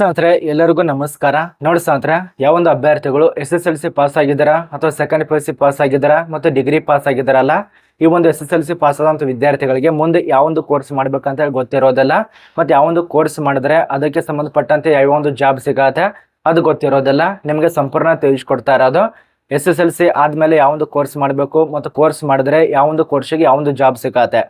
ಸ್ನೇಹಿತರೆ, ಎಲ್ಲರಿಗೂ ನಮಸ್ಕಾರ. ನೋಡಿ ಸ್ನೇಹಿತರೆ, ಯಾವೊಂದು ಅಭ್ಯರ್ಥಿಗಳು S S L C pass ಆಗಿದ್ದಾರಾ ಅಥವಾ second P U C pass ಆಗಿದ್ದಾರಾ ಮತ್ತು ಡಿಗ್ರಿ ಪಾಸ್ ಆಗಿದ್ದಾರಲ್ಲ, ಈ ಒಂದು S S L C pass ಆದಂಥ ವಿದ್ಯಾರ್ಥಿಗಳಿಗೆ ಮುಂದೆ ಯಾವೊಂದು ಕೋರ್ಸ್ ಮಾಡ್ಬೇಕಂತ ಗೊತ್ತಿರೋದಿಲ್ಲ. ಮತ್ತು ಯಾವೊಂದು ಕೋರ್ಸ್ ಮಾಡಿದ್ರೆ ಅದಕ್ಕೆ ಸಂಬಂಧಪಟ್ಟಂತೆ ಯಾವೊಂದು ಜಾಬ್ ಸಿಗತ್ತೆ, ಅದು ಗೊತ್ತಿರೋದಿಲ್ಲ. ನಿಮಗೆ ಸಂಪೂರ್ಣ ತಿಳಿಸ್ಕೊಡ್ತಾ ಇರೋದು. ಎಸ್ ಎಸ್ ಎಲ್ ಸಿ ಆದಮೇಲೆ ಯಾವೊಂದು ಕೋರ್ಸ್ ಮಾಡಬೇಕು ಮತ್ತು ಕೋರ್ಸ್ ಮಾಡಿದ್ರೆ ಯಾವೊಂದು ಕೋರ್ಸಿಗೆ ಯಾವೊಂದು ಜಾಬ್ ಸಿಗತ್ತೆ.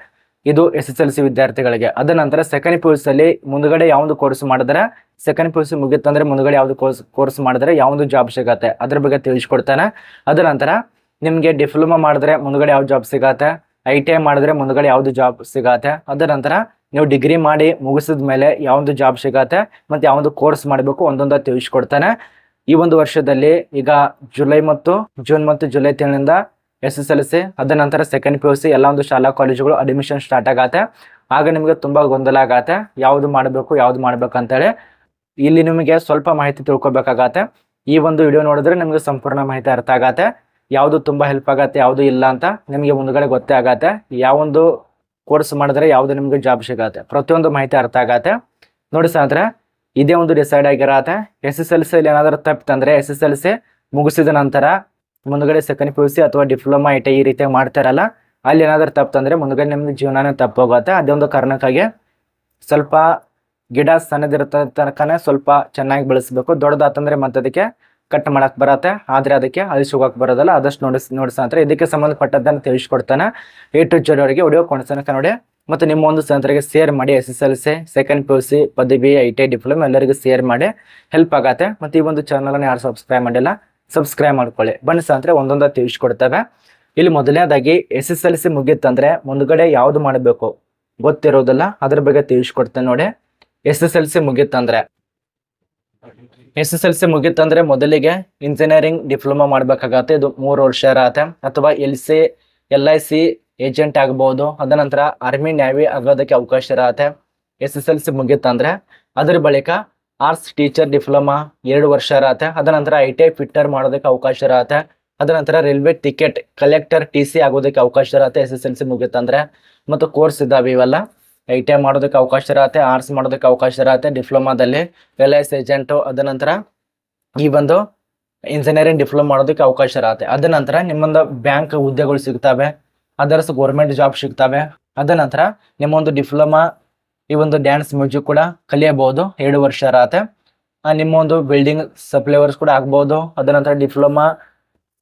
ಇದು ಎಸ್ ಎಸ್ ಎಲ್ ಸಿ ವಿದ್ಯಾರ್ಥಿಗಳಿಗೆ. ಅದ ನಂತರ ಸೆಕೆಂಡ್ ಪಿ ಯು ಅಲ್ಲಿ ಮುಂದ್ಗಡೆ ಯಾವೊಂದು ಕೋರ್ಸ್ ಮಾಡಿದ್ರೆ ಸೆಕೆಂಡ್ ಪಿ ಯು ಸಿ ಮುಗಿತಂದ್ರೆ ಮುಂದ್ಗಡೆ ಯಾವ್ದು ಕೋರ್ಸ್ ಕೋರ್ಸ್ ಮಾಡಿದ್ರೆ ಯಾವೊಂದು ಜಾಬ್ ಸಿಗತ್ತೆ? ಅದ್ರ ಬಗ್ಗೆ ತಿಳಿಸ್ಕೊಡ್ತಾನೆ. ಅದ ನಂತರ ನಿಮಗೆ ಡಿಪ್ಲೊಮಾ ಮಾಡಿದ್ರೆ ಮುಂದ್ಗಡೆ ಯಾವ ಜಾಬ್ ಸಿಗತ್ತೆ? ಐ ಟಿ ಐ ಮಾಡಿದ್ರೆ ಮುಂದ್ಗಡೆ ಯಾವ್ದು ಜಾಬ್ ಸಿಗತ್ತೆ? ಅದರ ನಂತರ ನೀವು ಡಿಗ್ರಿ ಮಾಡಿ ಮುಗಿಸಿದ ಮೇಲೆ ಯಾವೊಂದು ಜಾಬ್ ಸಿಗತ್ತೆ ಮತ್ತೆ ಯಾವೊಂದು ಕೋರ್ಸ್ ಮಾಡಬೇಕು ಒಂದೊಂದ ತಿಳಿಸ್ಕೊಡ್ತಾನೆ. ಈ ಒಂದು ವರ್ಷದಲ್ಲಿ ಈಗ ಜುಲೈ ಮತ್ತು ಜೂನ್ ಮತ್ತು ಜುಲೈ ತಿಂಗಳಿಂದ ಎಸ್ ಎಸ್ ಎಲ್ ಸಿ ಅದ ನಂತರ ಸೆಕೆಂಡ್ ಪಿ ಯು ಸಿ ಎಲ್ಲ ಒಂದು ಶಾಲಾ ಕಾಲೇಜುಗಳು ಅಡ್ಮಿಷನ್ ಸ್ಟಾರ್ಟ್ ಆಗತ್ತೆ. ಆಗ ನಿಮಗೆ ತುಂಬ ಗೊಂದಲ ಆಗತ್ತೆ. ಯಾವುದು ಮಾಡಬೇಕು, ಯಾವ್ದು ಮಾಡ್ಬೇಕು ಅಂತೇಳಿ ಇಲ್ಲಿ ನಿಮಗೆ ಸ್ವಲ್ಪ ಮಾಹಿತಿ ತಿಳ್ಕೊಬೇಕಾಗತ್ತೆ. ಈ ಒಂದು ವಿಡಿಯೋ ನೋಡಿದ್ರೆ ನಿಮಗೆ ಸಂಪೂರ್ಣ ಮಾಹಿತಿ ಅರ್ಥ ಆಗತ್ತೆ. ಯಾವುದು ತುಂಬಾ ಹೆಲ್ಪ್ ಆಗತ್ತೆ, ಯಾವುದು ಇಲ್ಲ ಅಂತ ನಿಮಗೆ ಮುಂದ್ಗಡೆ ಗೊತ್ತೇ ಆಗತ್ತೆ. ಯಾವೊಂದು ಕೋರ್ಸ್ ಮಾಡಿದ್ರೆ ಯಾವುದು ನಿಮಗೆ ಜಾಬ್ ಸಿಗತ್ತೆ. ಪ್ರತಿಯೊಂದು ಮಾಹಿತಿ ಅರ್ಥ ಆಗತ್ತೆ. ನೋಡಿ ಸ್ನೇಹಿತರೆ, ಇದೇ ಒಂದು ಡಿಸೈಡ್ ಆಗಿರತ್ತೆ. ಎಸ್ ಎಸ್ ಎಲ್ ಸಿ ಏನಾದರೂ ತಪ್ಪಿತಂದ್ರೆ ಎಸ್ ಎಸ್ ಎಲ್ ಸಿ ಮುಗಿಸಿದ ನಂತರ ಮುಂದ್ಗಡೆ ಸೆಕೆಂಡ್ ಪಿ ಯು ಸಿ ಅಥವಾ ಡಿಪ್ಲೊಮಾ ಐ ಈ ರೀತಿ ಮಾಡ್ತಾರಲ್ಲ, ಅಲ್ಲಿ ಏನಾದರೂ ತಪ್ಪಂದ್ರೆ ಮುಂದ್ಗಡೆ ನಿಮ್ದು ಜೀವನನೇ ತಪ್ಪೋಗುತ್ತೆ. ಅದೇ ಒಂದು ಕಾರಣಕ್ಕಾಗಿ ಸ್ವಲ್ಪ ಗಿಡ ಸಣ್ಣದಿರತ್ತ ತನಕನೇ ಸ್ವಲ್ಪ ಚೆನ್ನಾಗಿ ಬೆಳೆಸಬೇಕು. ಮತ್ತೆ ಅದಕ್ಕೆ ಕಟ್ ಮಾಡಕ್ ಬರತ್ತೆ. ಆದ್ರೆ ಅದಕ್ಕೆ ಅಳಿಸಿ ಹೋಗಕ್ ಬರೋದಲ್ಲ ಆದಷ್ಟು ನೋಡಿಸ್ ನೋಡಿಸ್ತಾರೆ ಇದಕ್ಕೆ ಸಂಬಂಧಪಟ್ಟದ್ದನ್ನ ತಿಳಿಸ್ಕೊಡ್ತಾನೆ. ಎ ಟು ಜೆಡ್ ಅವರಿಗೆ ಕೊಡ್ತಾನೆ ನೋಡಿ. ಮತ್ತು ನಿಮ್ಮ ಒಂದು ಸ್ನೇಹಿತರಿಗೆ ಶೇರ್ ಮಾಡಿ S S L C second P U C ಪದವಿ ಐ ಟಿ ಐ ಡಿಪ್ಲೊಮಾ ಎಲ್ಲರಿಗೂ ಶೇರ್ ಮಾಡಿ. ಹೆಲ್ಪ್ ಆಗತ್ತೆ. ಮತ್ತು ಈ ಒಂದು ಚಾನಲನ್ನು ಯಾರು ಸಬ್ಸ್ಕ್ರೈಬ್ ಮಾಡಿಲ್ಲ ಸಬ್ಸ್ಕ್ರೈಬ್ ಮಾಡ್ಕೊಳ್ಳಿ. ಬನ್ನಿ ಸ್ನೇಹಿತರೆ, ಒಂದೊಂದ ತಿಳಿಸ್ಕೊಡ್ತೇವೆ. ಇಲ್ಲಿ ಮೊದಲನೇದಾಗಿ ಎಸ್ ಎಸ್ ಎಲ್ ಸಿ ಮುಗಿಯುತ್ತಂದ್ರೆ ಮುಂದ್ಗಡೆ ಯಾವುದು ಮಾಡಬೇಕು ಗೊತ್ತಿರೋದಿಲ್ಲ, ಅದ್ರ ಬಗ್ಗೆ ತಿಳಿಸ್ಕೊಡ್ತೇನೆ ನೋಡಿ. ಎಸ್ ಎಸ್ ಎಲ್ ಸಿ ಮುಗಿತಂದ್ರೆ ಎಸ್ ಎಸ್ ಎಲ್ ಸಿ ಮುಗಿತಂದ್ರೆ ಮೊದಲಿಗೆ ಇಂಜಿನಿಯರಿಂಗ್ ಡಿಪ್ಲೊಮಾ ಮಾಡ್ಬೇಕಾಗತ್ತೆ. ಇದು ಮೂರು ವರ್ಷ ಇರತ್ತೆ. ಅಥವಾ L C, L I C agent ಆಗ್ಬೋದು. ಅದ ನಂತರ ಆರ್ಮಿ ನ್ಯಾವಿ ಆಗೋದಕ್ಕೆ ಅವಕಾಶ ಇರತ್ತೆ. ಎಸ್ ಎಸ್ ಎಲ್ ಸಿ ಮುಗಿತಂದ್ರೆ ಅದ್ರ ಬಳಿಕ ಆರ್ಟ್ಸ್ ಟೀಚರ್ ಡಿಪ್ಲೊಮಾ ಎರಡು ವರ್ಷ ಇರತ್ತೆ. ಅದ ನಂತರ ಐ ಟಿ ಐ ಫಿಟ್ಟರ್ ಮಾಡೋದಕ್ಕೆ ಅವಕಾಶ ಇರತ್ತೆ. ಅದ ನಂತರ railway ticket collector T C ಆಗೋದಕ್ಕೆ ಅವಕಾಶ ಇರತ್ತೆ ಎಸ್ ಎಸ್ ಎಲ್ ಸಿ ಮುಗಿತಂದ್ರೆ ಮತ್ತು ಕೋರ್ಸ್ ಇದಾವೆ ಇವೆಲ್ಲ. ಐ ಟಿ ಐ ಮಾಡೋದಕ್ಕೆ ಅವಕಾಶ ಇರತ್ತೆ ಆರ್ಟ್ಸ್ ಮಾಡೋದಕ್ಕೆ ಅವಕಾಶ ಇರತ್ತೆ, ಡಿಪ್ಲೊಮಾದಲ್ಲಿ ಎಲ್ ಐ ಸಿ ಏಜೆಂಟು ಅದ ನಂತರ ಈ ಒಂದು ಇಂಜಿನಿಯರಿಂಗ್ ಡಿಪ್ಲೊಮಾ ಮಾಡೋದಕ್ಕೆ ಅವಕಾಶ ಇರತ್ತೆ. ಅದ ನಂತರ ನಿಮ್ಮೊಂದು ಬ್ಯಾಂಕ್ ಹುದ್ದೆಗಳು ಸಿಗ್ತವೆ ಅದರ್ಸ್ ಗೌರ್ಮೆಂಟ್ ಜಾಬ್ ಸಿಗ್ತವೆ. ಅದ ನಂತರ ನಿಮ್ಮೊಂದು ಡಿಪ್ಲೊಮಾ ಈ ಒಂದು ಡ್ಯಾನ್ಸ್ ಮ್ಯೂಸಿಕ್ ಕೂಡ ಕಲಿಯಬಹುದು, ಎರಡು ವರ್ಷ ಇರತ್ತೆ. ನಿಮ್ಮೊಂದು ಬಿಲ್ಡಿಂಗ್ ಸಪ್ಲೈವರ್ಸ್ ಕೂಡ ಆಗ್ಬೋದು, ಅದ ನಂತರ ಡಿಪ್ಲೊಮಾ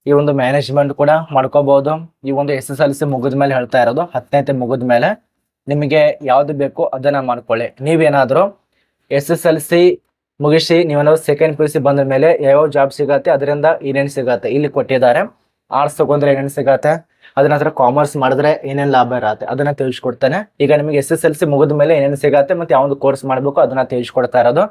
ಈ ಒಂದು ಮ್ಯಾನೇಜ್ಮೆಂಟ್ ಕೂಡ ಮಾಡ್ಕೋಬಹುದು. ಈ ಒಂದು ಎಸ್ ಎಸ್ ಎಲ್ ಸಿ ಮುಗಿದ ಮೇಲೆ ಹೇಳ್ತಾ ಇರೋದು, ಹತ್ತನೇ ಮುಗಿದ ಮೇಲೆ ನಿಮಗೆ ಯಾವುದು ಬೇಕು ಅದನ್ನು ಮಾಡ್ಕೊಳ್ಳಿ. ನೀವೇನಾದರೂ ಎಸ್ ಎಸ್ ಎಲ್ ಸಿ ಮುಗಿಸಿ ನೀವೇನಾದ್ರು ಸೆಕೆಂಡ್ ಪಿ ಯು ಸಿ ಬಂದ ಮೇಲೆ ಯಾವ ಜಾಬ್ ಸಿಗತ್ತೆ, ಅದರಿಂದ ಏನೇನು ಸಿಗತ್ತೆ ಇಲ್ಲಿ ಕೊಟ್ಟಿದ್ದಾರೆ. ಆರ್ಟ್ಸ್ ತಗೊಂಡ್ರೆ ಏನೇನು ಸಿಗತ್ತೆ, ಅದನ್ನ ಹತ್ರ ಕಾಮರ್ಸ್ ಮಾಡಿದ್ರೆ ಏನೇನು ಲಾಭ ಇರತ್ತೆ ಅದನ್ನ ತಿಳಿಸ್ಕೊಡ್ತಾನೆ. ಈಗ ನಿಮಗೆ ಎಸ್ ಎಸ್ ಎಲ್ ಸಿ ಮುಗಿದ ಮೇಲೆ ಏನೇನು ಸಿಗತ್ತೆ ಮತ್ತೆ ಯಾವ್ದು ಕೋರ್ಸ್ ಮಾಡಬೇಕು ಅದನ್ನ ತಿಳಿಸ್ಕೊಡ್ತಾ ಇರೋದು.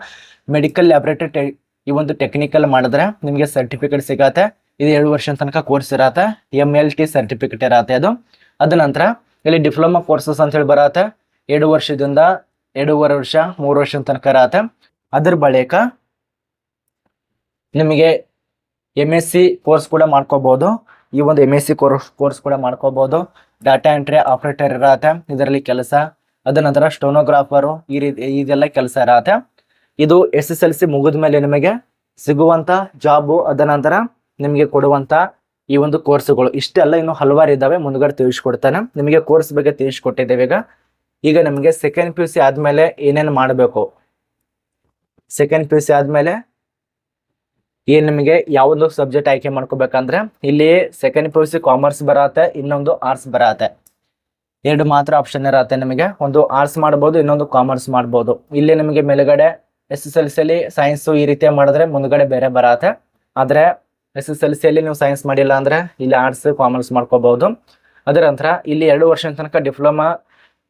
ಮೆಡಿಕಲ್ ಲ್ಯಾಬ್ರೇಟರಿ ಈ ಒಂದು ಟೆಕ್ನಿಕಲ್ ಮಾಡಿದ್ರೆ ನಿಮಗೆ ಸರ್ಟಿಫಿಕೇಟ್ ಸಿಗತ್ತೆ. ಇದು ಎರಡು ವರ್ಷ ತನಕ ಕೋರ್ಸ್ ಇರತ್ತೆ. ಎಂ ಎಲ್ ಟಿ ಸರ್ಟಿಫಿಕೇಟ್ ಇರತ್ತೆ ಅದು. ಅದ ನಂತರ ಇಲ್ಲಿ ಡಿಪ್ಲೊಮಾ ಕೋರ್ಸಸ್ ಅಂತ ಹೇಳಿ ಬರತ್ತೆ. ಎರಡು ವರ್ಷದಿಂದ ಎರಡೂವರೆ ವರ್ಷ, ಮೂರು ವರ್ಷ ತನಕ ಇರತ್ತೆ. ಅದ್ರ ಬಳಿಕ ನಿಮಗೆ ಎಂ ಎಸ್ ಸಿ ಕೋರ್ಸ್ ಕೂಡ ಮಾಡ್ಕೋಬಹುದು ಈ ಒಂದು M S C course course ಕೂಡ ಮಾಡ್ಕೋಬಹುದು ಡಾಟಾ ಎಂಟ್ರಿ ಆಪರೇಟರ್ ಇರತ್ತೆ. ಇದರಲ್ಲಿ ಕೆಲಸ, ಅದ ನಂತರ ಸ್ಟೋನೋಗ್ರಾಫರು ಈ ರೀತಿ, ಇದೆಲ್ಲ ಕೆಲಸ ಇರತ್ತೆ. ಇದು ಎಸ್ ಎಸ್ ಎಲ್ ಸಿ ಮುಗಿದ ಮೇಲೆ ನಿಮಗೆ ಸಿಗುವಂತ ಜಾಬು ಅದ ನಂತರ ನಿಮಗೆ ಕೊಡುವಂತ ಈ ಒಂದು ಕೋರ್ಸ್ಗಳು ಇಷ್ಟೆಲ್ಲ ಇನ್ನು ಹಲವಾರು ಇದ್ದಾವೆ ಮುಂದ್ಗಡೆ ತಿಳಿಸ್ಕೊಡ್ತಾನೆ. ನಿಮಗೆ ಕೋರ್ಸ್ ಬಗ್ಗೆ ತಿಳಿಸ್ಕೊಟ್ಟಿದ್ದೇವೆ ಈಗ. ಈಗ ನಮಗೆ ಸೆಕೆಂಡ್ ಪಿ ಯು ಸಿ ಆದ್ಮೇಲೆ ಏನೇನು ಮಾಡಬೇಕು? ಸೆಕೆಂಡ್ ಪಿ ಯು ಸಿ ಆದ್ಮೇಲೆ ಏನು ನಿಮಗೆ ಯಾವ್ದು ಸಬ್ಜೆಕ್ಟ್ ಆಯ್ಕೆ ಮಾಡ್ಕೋಬೇಕಂದ್ರೆ, ಇಲ್ಲಿ second P U C commerce ಬರತ್ತೆ, ಇನ್ನೊಂದು ಆರ್ಟ್ಸ್ ಬರತ್ತೆ. ಎರಡು ಮಾತ್ರ ಆಪ್ಷನ್ ಇರತ್ತೆ ನಿಮಗೆ. ಒಂದು ಆರ್ಟ್ಸ್ ಮಾಡ್ಬೋದು, ಇನ್ನೊಂದು ಕಾಮರ್ಸ್ ಮಾಡ್ಬೋದು. ಇಲ್ಲಿ ನಿಮಗೆ ಮೇಲುಗಡೆ ಎಸ್ ಎಸ್ ಎಲ್ ಸಿಯಲ್ಲಿ ಸೈನ್ಸ್ ಈ ರೀತಿ ಮಾಡಿದ್ರೆ ಮುಂದ್ಗಡೆ ಬೇರೆ ಬರತ್ತೆ. ಆದ್ರೆ ಎಸ್ ಎಸ್ ಎಲ್ ಸಿಯಲ್ಲಿ ನೀವು ಸೈನ್ಸ್ ಮಾಡಿಲ್ಲ ಅಂದ್ರೆ ಇಲ್ಲಿ ಆರ್ಟ್ಸ್ ಕಾಮರ್ಸ್ ಮಾಡ್ಕೋಬಹುದು ಅದರ ನಂತರ ಇಲ್ಲಿ ಎರಡು ವರ್ಷದ ತನಕ ಡಿಪ್ಲೊಮಾ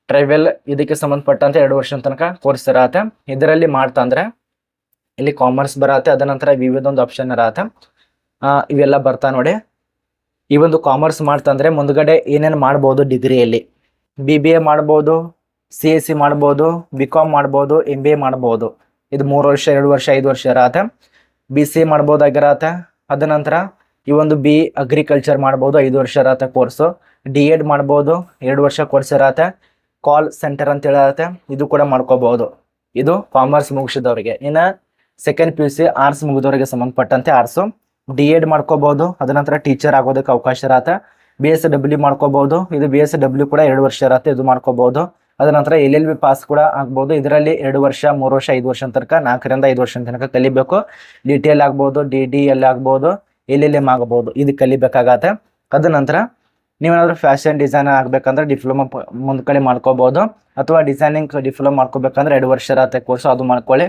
ಟ್ರೈವೆಲ್ ಇದಕ್ಕೆ ಸಂಬಂಧಪಟ್ಟಂತೆ ಎರಡು ವರ್ಷದ ತನಕ ಕೋರ್ಸ್ ಇರತ್ತೆ. ಇದರಲ್ಲಿ ಮಾಡ್ತಾ ಅಂದ್ರೆ ಇಲ್ಲಿ ಕಾಮರ್ಸ್ ಬರತ್ತೆ, ಅದ ನಂತರ ವಿವಿಧ ಆಪ್ಷನ್ ಇರತ್ತೆ. ಇವೆಲ್ಲ ಬರ್ತಾ ನೋಡಿ. ಈ ಒಂದು ಕಾಮರ್ಸ್ ಮಾಡ್ತಂದ್ರೆ ಮುಂದ್ಗಡೆ ಏನೇನು ಮಾಡ್ಬೋದು ಡಿಗ್ರಿಯಲ್ಲಿ ಬಿ ಬಿ ಎ ಮಾಡ್ಬೋದು ಸಿ ಎಸ್ ಸಿ ಮಾಡ್ಬೋದು ಬಿ ಕಾಮ್ ಮಾಡ್ಬೋದು ಎಂ ಬಿ ಎ ಮಾಡ್ಬೋದು. ಇದು ಮೂರು ವರ್ಷ, ಎರಡು ವರ್ಷ, ಐದು ವರ್ಷ ಇರತ್ತೆ. ಬಿ ಸಿ ಮಾಡ್ಬೋದಾಗಿರತ್ತೆ. ಅದ ನಂತರ ಈ ಒಂದು ಬಿ ಅಗ್ರಿಕಲ್ಚರ್ ಮಾಡ್ಬೋದು, ಐದು ವರ್ಷ ಇರತ್ತೆ ಕೋರ್ಸು ಡಿ ಎಡ್ ಮಾಡ್ಬೋದು, ಎರಡು ವರ್ಷ ಕೋರ್ಸ್ ಇರತ್ತೆ. ಕಾಲ್ ಸೆಂಟರ್ ಅಂತ ಹೇಳತ್ತೆ. ಇದು ಕೂಡ ಮಾಡ್ಕೋಬಹುದು ಇದು ಕಾಮರ್ಸ್ ಮುಗಿಸಿದವರಿಗೆ. ಇನ್ನು second P U C arts ಮುಗಿದವರಿಗೆ ಸಂಬಂಧಪಟ್ಟಂತೆ ಆರ್ಟ್ಸು ಡಿ ಎಡ್ ಮಾಡ್ಕೋಬಹುದು ಅದ ನಂತರ ಟೀಚರ್ ಆಗೋದಕ್ಕೆ ಅವಕಾಶ ಇರತ್ತೆ. ಬಿ ಎಸ್ ಡಬ್ಲ್ಯೂ ಮಾಡ್ಕೋಬಹುದು ಇದು ಬಿ ಎಸ್ ಡಬ್ಲ್ಯೂ ಕೂಡ ಎರಡು ವರ್ಷ ಇರತ್ತೆ, ಇದು ಮಾಡ್ಕೋಬಹುದು ಅದ ನಂತರ ಎಲ್ ಎಲ್ ಬಿ ಪಾಸ್ ಕೂಡ ಆಗ್ಬೋದು. ಇದರಲ್ಲಿ ಎರಡು ವರ್ಷ, ಮೂರು ವರ್ಷ, ಐದು ವರ್ಷ ತನಕ, ನಾಲ್ಕರಿಂದ ಐದು ವರ್ಷ ತನಕ ಕಲಿಬೇಕು. ಡಿ ಟಿ ಎಲ್ ಆಗ್ಬೋದು ಡಿ ಡಿ ಎಲ್ ಆಗ್ಬೋದು, ಎಲ್ ಎಲ್ ಎಂ ಆಗ್ಬೋದು. ಇದು ಕಲಿಬೇಕಾಗತ್ತೆ. ಅದ ನಂತರ ನೀವೇನಾದ್ರೂ ಫ್ಯಾಷನ್ ಡಿಸೈನ್ ಆಗ್ಬೇಕಂದ್ರೆ ಡಿಪ್ಲೊಮಾ ಮುಂದ್ಕಡೆ ಮಾಡ್ಕೋಬಹುದು ಅಥವಾ ಡಿಸೈನಿಂಗ್ ಡಿಪ್ಲೊಮಾ ಮಾಡ್ಕೋಬೇಕಂದ್ರೆ ಎರಡು ವರ್ಷ ಇರತ್ತೆ ಕೋರ್ಸ್ ಅದು ಮಾಡ್ಕೊಳ್ಳಿ.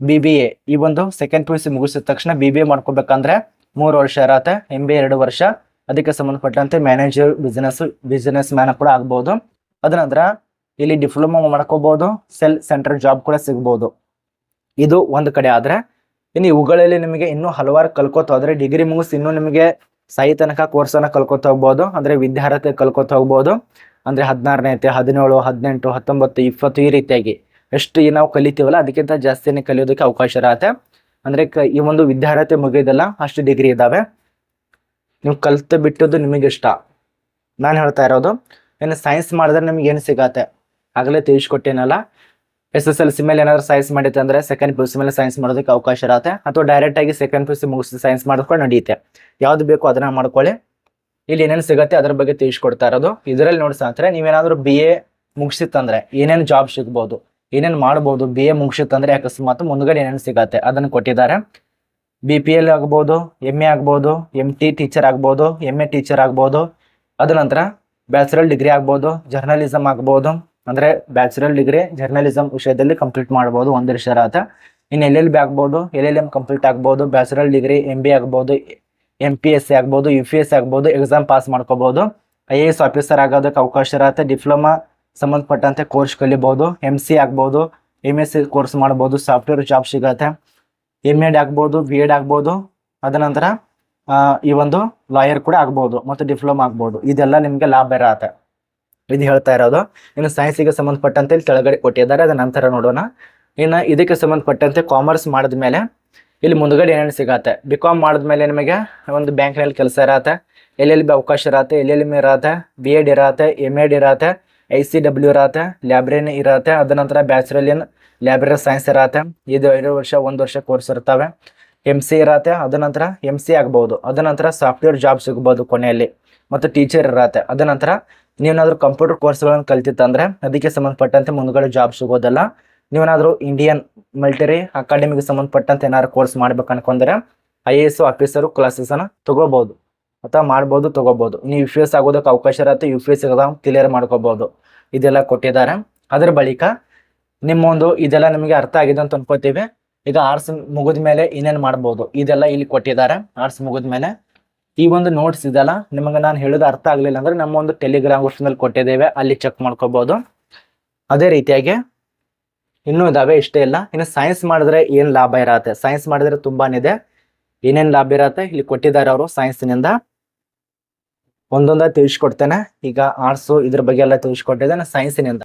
ಬಿ ಬಿ ಎ ಈ ಒಂದು ಸೆಕೆಂಡ್ ಪಿ ಯು ಸಿ ಮುಗಿಸಿದ ತಕ್ಷಣ ಬಿ ಬಿ ಎ ಮಾಡ್ಕೋಬೇಕಂದ್ರೆ ಮೂರು ವರ್ಷ ಇರತ್ತೆ ಎಂ ಬಿ ಎರಡು ವರ್ಷ. ಅದಕ್ಕೆ ಸಂಬಂಧಪಟ್ಟಂತೆ ಮ್ಯಾನೇಜರ್ ಬಿಸ್ನೆಸ್ ಬಿಸ್ನೆಸ್ ಮ್ಯಾನ್ ಕೂಡ ಆಗ್ಬೋದು. ಅದ ನಂತರ ಇಲ್ಲಿ ಡಿಪ್ಲೊಮಾ ಮಾಡ್ಕೋಬಹುದು ಸೆಲ್ ಸೆಂಟರ್ ಜಾಬ್ ಕೂಡ ಸಿಗ್ಬೋದು. ಇದು ಒಂದು ಕಡೆ ಆದ್ರೆ, ಇನ್ನು ಇವುಗಳಲ್ಲಿ ನಿಮಗೆ ಇನ್ನೂ ಹಲವಾರು ಕಲ್ಕೋತ ಹೋದ್ರೆ ಡಿಗ್ರಿ ಮುಗಿಸಿ ಇನ್ನೂ ನಿಮಗೆ ಸಾಯಿ ತನಕ ಕೋರ್ಸನ್ನ ಕಲ್ಕೋತ ಹೋಗ್ಬೋದು. ಅಂದ್ರೆ ವಿದ್ಯಾರ್ಥಿ ಕಲ್ಕೋತ ಹೋಗ್ಬೋದು. ಅಂದ್ರೆ ಹದಿನಾರನೇತೆ ಹದಿನೇಳು, ಹದಿನೆಂಟು, ಹತ್ತೊಂಬತ್ತು, ಇಪ್ಪತ್ತು ಈ ರೀತಿಯಾಗಿ. ಎಷ್ಟು ನಾವು ಕಲಿತೀವಲ್ಲ, ಅದಕ್ಕಿಂತ ಜಾಸ್ತಿನೇ ಕಲಿಯೋದಕ್ಕೆ ಅವಕಾಶ ಇರತ್ತೆ. ಅಂದ್ರೆ ಈ ಒಂದು ವಿದ್ಯಾರ್ಹತೆ ಮುಗಿದಲ್ಲ ಅಷ್ಟು ಡಿಗ್ರಿ ಇದಾವೆ. ನೀವು ಕಲ್ತು ಬಿಟ್ಟದ್ದು ನಿಮಗೆ ಇಷ್ಟ ನಾನು ಹೇಳ್ತಾ ಇರೋದು, ಇನ್ನು ಸೈನ್ಸ್ ಮಾಡಿದ್ರೆ ನಿಮ್ಗೆ ಏನು ಸಿಗತ್ತೆ? ಆಗಲೇ ತಿಳಿಸ್ಕೊಟ್ಟೇನಲ್ಲ? ಎಸ್ ಎಸ್ ಎಲ್ ಸಿ ಮೇಲೆ ಏನಾದ್ರು ಸೈನ್ಸ್ ಮಾಡಿತ್ತು ಅಂದರೆ ಸೆಕೆಂಡ್ ಪಿ ಯು ಸಿ ಮೇಲೆ ಸೈನ್ಸ್ ಮಾಡೋದಕ್ಕೆ ಅವಕಾಶ ಇರುತ್ತೆ. ಅಥವಾ ಡೈರೆಕ್ಟ್ ಆಗಿ ಸೆಕೆಂಡ್ ಪಿ ಯು ಸಿ ಮುಗಿಸಿ ಸೈನ್ಸ್ ಮಾಡ್ಕೊಂಡು ನಡೆಯುತ್ತೆ ಯಾವ್ದು ಬೇಕೋ ಅದನ್ನ ಮಾಡ್ಕೊಳ್ಳಿ. ಇಲ್ಲಿ ಏನೇನು ಸಿಗುತ್ತೆ ಅದ್ರ ಬಗ್ಗೆ ತಿಳಿಸ್ಕೊಡ್ತಾ ಇರೋದು. ಇದರಲ್ಲಿ ನೋಡಿ ಸಾತ್ರೆ ನೀವೇನಾದ್ರೂ ಬಿ ಎ ಮುಗಿಸಿತ್ತಂದ್ರೆ ಏನೇನು ಜಾಬ್ ಸಿಗ್ಬೋದು, ಏನೇನು ಮಾಡ್ಬೋದು ಬಿ ಎ ಮುಗಿಸಿತ್ತಂದ್ರೆ ಅಕಸ್ಮಾತ್ ಮುಂದ್ಗಡೆ ಏನೇನು ಸಿಗತ್ತೆ ಅದನ್ನು ಕೊಟ್ಟಿದ್ದಾರೆ. ಬಿ ಪಿ ಎಲ್ ಆಗ್ಬೋದು ಎಂ ಎ ಆಗ್ಬೋದು ಎಂ ಟಿ ಟೀಚರ್ ಆಗ್ಬೋದು ಎಂ ಎ ಟೀಚರ್ ಆಗ್ಬೋದು. ಅದ ನಂತರ ಬ್ಯಾಚುಲರ್ ಡಿಗ್ರಿ ಆಗ್ಬೋದು ಜರ್ನಲಿಸಮ್ ಆಗ್ಬೋದು. ಅಂದ್ರೆ ಬ್ಯಾಚುಲರ್ ಡಿಗ್ರಿ ಜರ್ನಲಿಸಮ್ ವಿಷಯದಲ್ಲಿ ಕಂಪ್ಲೀಟ್ ಮಾಡ್ಬೋದು, ಒಂದು ವರ್ಷ ಇನ್ನು ಎಲ್ ಎಲ್ ಬಿ ಆಗ್ಬೋದು, ಎಲ್ ಎಲ್ ಎಂ ಕಂಪ್ಲೀಟ್ ಆಗ್ಬೋದು ಬ್ಯಾಚುಲರ್ ಡಿಗ್ರಿ ಎಂ ಬಿ ಆಗ್ಬೋದು ಎಂ ಪಿ ಎಸ್ ಸಿ ಆಗ್ಬೋದು ಯು ಪಿ ಎಸ್ ಸಿ ಆಗ್ಬೋದು ಎಕ್ಸಾಮ್ ಪಾಸ್ ಮಾಡ್ಕೋಬಹುದು ಐ ಎ ಎಸ್ ಆಫೀಸರ್ ಆಗೋದಕ್ಕೆ ಅವಕಾಶ ಇರತ್ತೆ ಡಿಪ್ಲೊಮಾ ಸಂಬಂಧಪಟ್ಟಂತೆ ಕೋರ್ಸ್ ಕಲಿಬೋದು ಎಂ ಸಿ ಆಗ್ಬೋದು ಎಂ ಎಸ್ ಸಿ ಕೋರ್ಸ್ ಮಾಡ್ಬೋದು ಸಾಫ್ಟ್ವೇರ್ ಜಾಬ್ ಸಿಗತ್ತೆ. ಎಂ ಎಡ್ ಆಗ್ಬೋದು ಬಿ ಎಡ್ ಆಗ್ಬೋದು, ಅದ ನಂತರ ಈ ಒಂದು ಲಾಯರ್ ಕೂಡ ಆಗ್ಬೋದು, ಮತ್ತು ಡಿಪ್ಲೊಮಾ ಆಗ್ಬೋದು. ಇದೆಲ್ಲ ನಿಮಗೆ ಲಾಭ ಇರತ್ತೆ. ಇದು ಹೇಳ್ತಾ ಇರೋದು. ಇನ್ನು ಸೈನ್ಸಿಗೆ ಸಂಬಂಧಪಟ್ಟಂತೆ ಇಲ್ಲಿ ಕೆಳಗಡೆ ಕೊಟ್ಟಿದ್ದಾರೆ. ಅದ ನಂತರ ನೋಡೋಣ. ಇನ್ನು ಇದಕ್ಕೆ ಸಂಬಂಧಪಟ್ಟಂತೆ ಕಾಮರ್ಸ್ ಮಾಡಿದ್ಮೇಲೆ ಇಲ್ಲಿ ಮುಂದ್ಗಡೆ ಏನೇನು ಸಿಗತ್ತೆ? ಬಿ ಕಾಮ್ ಮಾಡಿದ್ಮೇಲೆ ನಿಮಗೆ ಒಂದು ಬ್ಯಾಂಕ್ನಲ್ಲಿ ಕೆಲಸ ಇರತ್ತೆ. ಎಲ್ ಎಲ್ ಬಿ ಅವಕಾಶ ಇರತ್ತೆ? ಎಲ್ಲೆಲ್ಲಿ ಇರತ್ತೆ? ಬಿ ಎಡ್ ಇರತ್ತೆ ಎಂ ಎಡ್ ಇರತ್ತೆ ಐ ಸಿ ಡಬ್ಲ್ಯೂ ಇರತ್ತೆ ಲ್ಯಾಬ್ರೇನ್ ಇರತ್ತೆ. ಅದ ನಂತರ ಬ್ಯಾಚುಲರ್ ಇನ್ ಲ್ಯಾಬ್ರರಿ ಸೈನ್ಸ್ ಇರತ್ತೆ. ಇದು ಎರಡು ವರ್ಷ, ಒಂದು ವರ್ಷ ಕೋರ್ಸ್ ಇರ್ತವೆ. ಎಂ ಸಿ ಇರತ್ತೆ. ಅದ ನಂತರ ಎಂ ಸಿ ಆಗ್ಬೋದು. ಅದ ನಂತರ ಸಾಫ್ಟ್ವೇರ್ ಜಾಬ್ ಸಿಗ್ಬೋದು ಕೊನೆಯಲ್ಲಿ. ಮತ್ತು ಟೀಚರ್ ಇರತ್ತೆ. ಅದ ನಂತರ ನೀವೇನಾದ್ರೂ ಕಂಪ್ಯೂಟರ್ ಕೋರ್ಸ್ಗಳನ್ನು ಕಲ್ತಿತ್ತಂದ್ರೆ ಅದಕ್ಕೆ ಸಂಬಂಧಪಟ್ಟಂತೆ ಮುಂದುಗಡೆ ಜಾಬ್ ಸಿಗೋದಲ್ಲ. ನೀವೇನಾದರೂ ಇಂಡಿಯನ್ ಮಿಲಿಟರಿ ಅಕಾಡೆಮಿಗೆ ಸಂಬಂಧಪಟ್ಟಂತೆ ಏನಾದ್ರು ಕೋರ್ಸ್ ಮಾಡ್ಬೇಕು ಅನ್ಕೊಂಡ್ರೆ ಐ ಎ ಎಸ್ ಆಫೀಸರು ಕ್ಲಾಸಸನ್ನು ತಗೋಬಹುದು ಅಥವಾ ಮಾಡ್ಬೋದು ತಗೋಬಹುದು ನೀವು ಯು ಪಿ ಎಸ್ ಆಗೋದಕ್ಕೆ ಅವಕಾಶ ಇರುತ್ತೆ ಯು ಪಿ ಎಸ್ ಕ್ಲಿಯರ್ ಮಾಡ್ಕೋಬೋದು. ಇದೆಲ್ಲ ಕೊಟ್ಟಿದ್ದಾರೆ. ಅದರ ಬಳಿಕ ನಿಮ್ಮೊಂದು ಇದೆಲ್ಲ ನಿಮಗೆ ಅರ್ಥ ಆಗಿದೆ ಅಂತ ಅನ್ಕೋತೀವಿ ಈಗ ಆರ್ಟ್ಸ್ ಮುಗಿದ ಮೇಲೆ ಇನ್ನೇನು ಮಾಡ್ಬೋದು? ಇದೆಲ್ಲ ಇಲ್ಲಿ ಕೊಟ್ಟಿದ್ದಾರೆ. ಆರ್ಟ್ಸ್ ಮುಗಿದ ಮೇಲೆ ಈ ಒಂದು ನೋಟ್ಸ್ ಇದೆಲ್ಲ ನಿಮಗೆ ನಾನು ಹೇಳೋದು ಅರ್ಥ ಆಗಲಿಲ್ಲ ಅಂದ್ರೆ ನಮ್ಮ ಒಂದು ಟೆಲಿಗ್ರಾಮ್ ವರ್ಷದಲ್ಲಿ ಕೊಟ್ಟಿದ್ದೇವೆ, ಅಲ್ಲಿ ಚೆಕ್ ಮಾಡ್ಕೋಬಹುದು ಅದೇ ರೀತಿಯಾಗಿ ಇನ್ನೂ ಇದಾವೆ, ಇಷ್ಟೇ ಇಲ್ಲ. ಇನ್ನು ಸೈನ್ಸ್ ಮಾಡಿದ್ರೆ ಏನು ಲಾಭ ಇರತ್ತೆ? ಸೈನ್ಸ್ ಮಾಡಿದ್ರೆ ತುಂಬಾನಿದೆ ಏನೇನ್ ಲಾಭ ಇರತ್ತೆ? ಇಲ್ಲಿ ಕೊಟ್ಟಿದ್ದಾರೆ ಅವರು ಸೈನ್ಸ್ನಿಂದ ಒಂದೊಂದ ತಿಳಿಸ್ಕೊಡ್ತೇನೆ. ಈಗ ಆರ್ಟ್ಸು ಇದ್ರ ಬಗ್ಗೆ ಎಲ್ಲ ತಿಳಿಸ್ಕೊಟ್ಟಿದ್ದೇನೆ ಸೈನ್ಸಿನಿಂದ